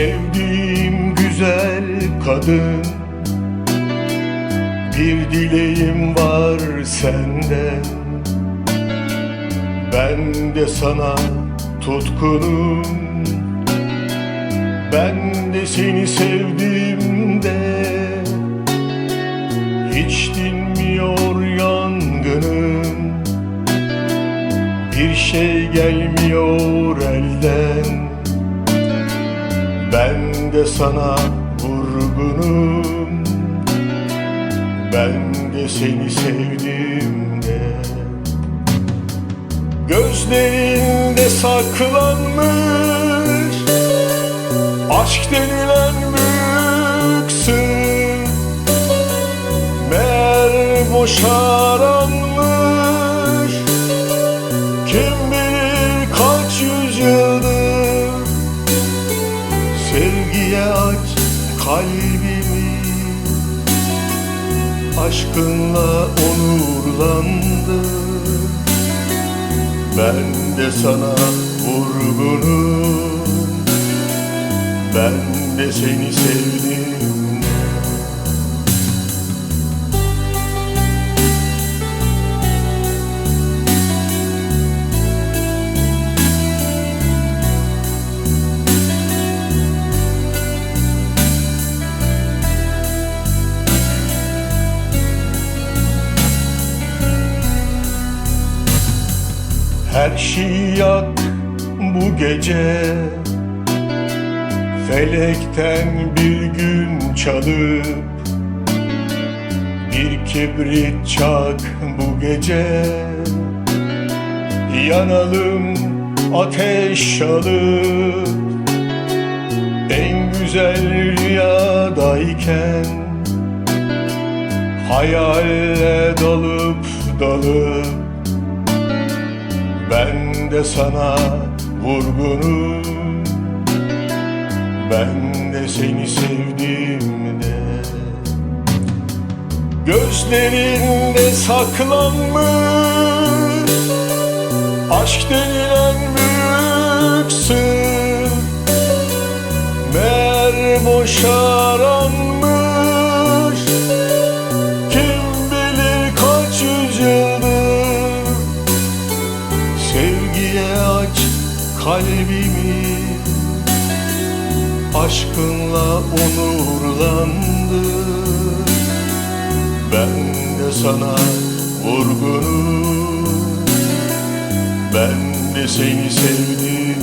Sevdiğim güzel kadın. Bir dileğim var senden. Ben de sana tutkunum. Ben de seni sevdiğimde Hiç dinmiyor yangınım. Bir şey gelmiyor de sana vurgunum. Ben de seni sevdiğimde Gözlerinde saklanmış Aşk denilen büyük sır Meğer boşaranmış kalbimi Aşkınla onurlandır Ben de sana vurgunum. Ben de seni sevdim Her şeyi yak bu gece. Felekten bir gün çalıp Bir kibrit çak bu gece. Yanalım ateş alıp En güzel rüyadayken Hayalle dalıp dalıp ben de sana vurgunum. Ben de seni sevdiğimde. Gözlerinde saklanmış Aşk denilen büyük sır Meğer boşaranmış Sevgiye aç kalbimi. Aşkınla onurlandır Ben de sana vurgunum. Ben de seni sevdim